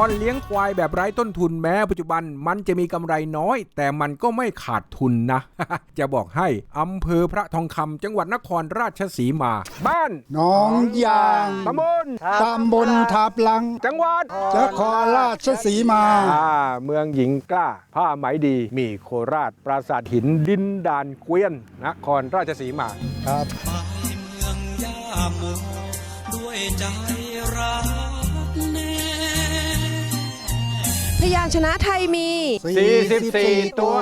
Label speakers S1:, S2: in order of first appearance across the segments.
S1: อนเลี้ยงควายแบบไร้ต้นทุนแม้ปัจจุบันมันจะมีกำไรน้อย แต่มันก็ไม่ขาดทุนนะ จะบอกให้อำเภอพระทองคำจังหวัดนครราชสีมา บ้าน
S2: น้องยาง
S1: ตำบล
S2: ตำบลทับลัง
S1: จังหวัด
S2: จะขอราชสีมา
S1: อ่าเมืองหญิงกล้า ผ้าไหมดี มีโคราช ปราสาทหินดินดานเกวียนนครราชสีมา
S2: ครับ
S3: ไปเมืองย่าโมด้วยใจรักแน่
S4: พยานชนะไทยมี
S1: 44 ตัว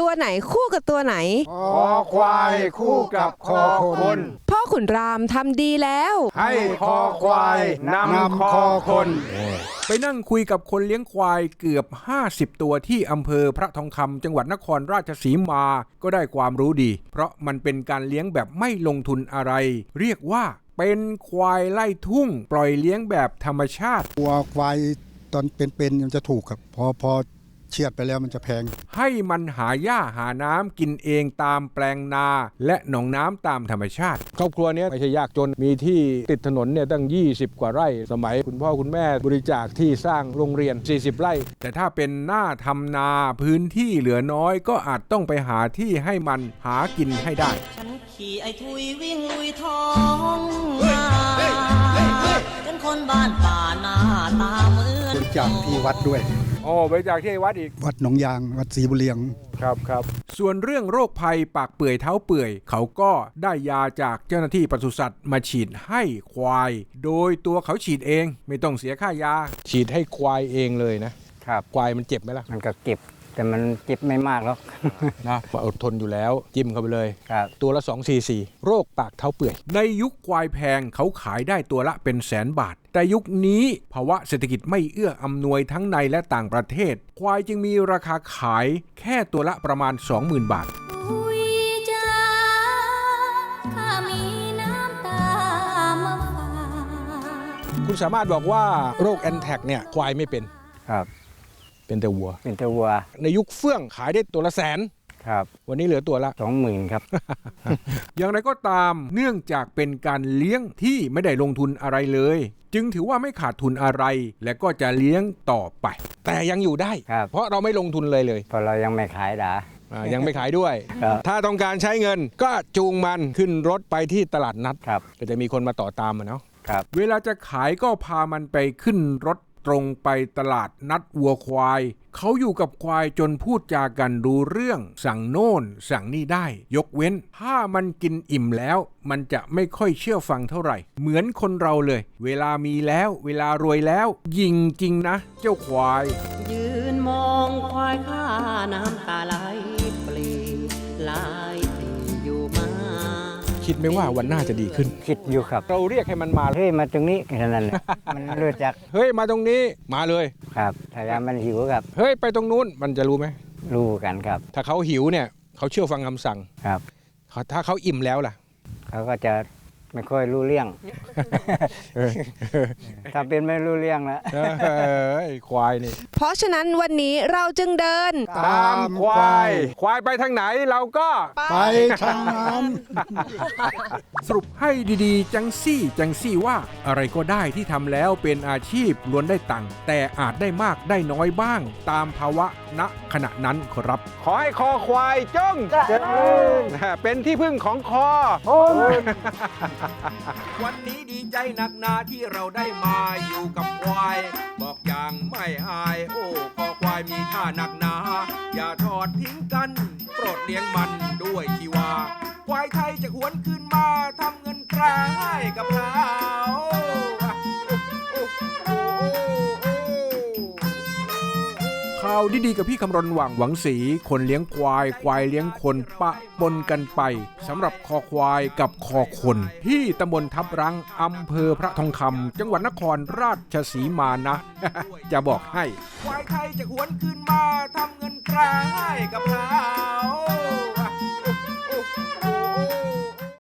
S4: ตัวไหนคู่กับตัวไหน
S2: คอควายคู่กับคอคน
S4: พ่อขุนรามทำดีแล้ว
S1: ให้คอควายนำ
S2: นำคอคน
S1: ไปนั่งคุยกับคนเลี้ยงควายเกือบ 50 ตัวที่อำเภอพระทองคำจังหวัดนครราชสีมา ก็ได้ความรู้ดี เพราะมันเป็นการเลี้ยงแบบไม่ลงทุนอะไร เรียกว่าเป็นควายไล่ทุ่ง ปล่อยเลี้ยงแบบธรรมชาติ
S2: วัวควาย ตอนเป็นๆมันจะถูกครับ พอพอเชียดไปแล้วมันจะแพง
S1: ให้มันหาหญ้าหาน้ำกินเองตามแปลงนา และหนองน้ำตามธรรมชาติ ครอบครัวเนี้ยไม่ใช่ยากจนมีที่ติดถนนเนี่ยตั้ง 20 กว่าไร่ สมัยคุณพ่อคุณแม่บริจาคที่สร้างโรงเรียน 40 ไร่ แต่ถ้าเป็นหน้าทำนาพื้นที่เหลือน้อยก็อาจต้องไปหาที่ให้มันหากินให้ได้
S5: ฉันขี่ไอ้ทุยวิ่งลุยท้องนา จนคนบ้านป่าหน้าตาเหมือน
S2: บริจาคที่วัดด้วย
S1: โอ้บริจาคที่วัดอีก
S2: วัดหนองยาง วัดศรีบุเรียง
S1: ครับครับ ส่วนเรื่องโรคภัยปากเปื่อยเท้าเปื่อย เขาก็ได้ยาจากเจ้าหน้าที่ปศุสัตว์มาฉีดให้ควาย โดยตัวเขาฉีดเองไม่ต้องเสียค่ายา ฉีดให้ควายเองเลยนะครับ ควายมันเจ็บไหมล่ะ
S6: มันก็เก็บ แต่มันเก็บไม่มากหรอก
S1: นะอดทนอยู่แล้ว จิ้มเข้าไปเลย
S6: ครับ
S1: ตัวละ 2 4 4 โรคปากเท้าเปื่อย ในยุคควายแพงเขาขายได้ตัวละเป็นแสนบาท แต่ยุคนี้ภาวะเศรษฐกิจไม่เอื้ออำนวยทั้งในและต่างประเทศ ควายจึงมีราคาขายแค่ตัวละประมาณ 20,000 บาท
S7: คุยจ้าข้ามีน้ำตามาฝาก
S1: คุณสามารถบอกว่าโรคแอนแทกเนี่ยควายไม่เป็น
S6: ครับ
S1: เป็นแต่วัว
S6: เป็นตัววัว
S1: ในยุคเฟื่องขายได้ตัวละแสน
S6: ครับ
S1: วันนี้เหลือตัวละ
S6: สองหมื่นครับ
S1: อย่างไรก็ตามเนื่องจากเป็นการเลี้ยงที่ไม่ได้ลงทุนอะไรเลย จึงถือว่าไม่ขาดทุนอะไร และก็จะเลี้ยงต่อไป แต่ยังอยู่ได้
S6: ครับ
S1: เพราะเราไม่ลงทุนเลยเลย
S6: เพอเรายังไม่ขายดา
S1: อ่ายังไม่ขายด้วย
S6: ครับ
S1: ถ้าต้องการใช้เงินก็จูงมันขึ้นรถไปที่ตลาดนัด
S6: ครับ
S1: ก็จะมีคนมาต่อตามมาเนาะ
S6: ครับ
S1: เวลาจะขายก็พามันไปขึ้นรถ ตรงไปตลาดนัดวัวควาย เขาอยู่กับควายจนพูดจากันรู้เรื่อง สั่งโน่น สั่งนี่ได้ ยกเว้น ถ้ามันกินอิ่มแล้ว มันจะไม่ค่อยเชื่อฟังเท่าไหร่ เหมือนคนเราเลย เวลามีแล้ว เวลารวยแล้ว ยิงจริงนะ เจ้าควาย
S5: ยืนมองควายข้าน้ำตาไหลปลีลปลีอยู่มา
S1: คิดไหมว่าวันหน้าจะดีขึ้น
S6: คิดอยู่ครับ
S1: เราเรียกให้มันมา
S6: เฮ้ยมาตรงนี้แค่นั้นแหละมันรู้จัก
S1: เฮ้ยมาตรงนี้มาเลย
S6: ครับถ้ายามมันหิวครับ
S1: เฮ้ยไปตรงนู้นมันจะรู้ไหม
S6: รู้กันครับ
S1: ถ้าเขาหิวเนี่ยเขาเชื่อฟังคำสั่ง
S6: ครับ
S1: เขาถ้าเขาอิ่มแล้วล่ะ
S6: เขาก็จะ ไม่ค่อยรู้เรื่อง ถ้าเป็นไม่รู้เรื่องแล้ว
S1: เอ้ยควายนี่
S4: เพราะฉะนั้นวันนี้เราจึงเดิน
S2: ตามควาย
S1: ควายไปทางไหนเราก็
S2: ไปทางนั้น
S1: สรุปให้ดีๆ จังซี่จังซี่ว่าอะไรก็ได้ที่ทำแล้วเป็นอาชีพล้วนได้ตังค์แต่อาจได้มากได้น้อยบ้าง ตามภาวะณขณะนั้นครับ ขอให้คอควายจงเจริญเป็นที่พึ่งของคอวันนี้ดีใจหนักหนาที่เราได้มาอยู่กับควาย บอกอย่างไม่อาย โอ้คอควายมีค่าหนักหนา อย่าทอดทิ้งกัน โปรดเลี้ยงมันด้วยชีวา ควายไทยจะหวนคืนมาทำเงินแปรให้กับเรา ดีๆกับพี่คำรณหว่างหวังสีคนเลี้ยงควาย ควายเลี้ยงคนปะปนกันไปสำหรับคอควายกับคอคน ที่ตำบลทับรังอำเภอพระทองคำจังหวัดนครราชสีมานะ จะบอกให้ ควายไทยจะหวนขึ้นมาทำเงินตราให้กับเรา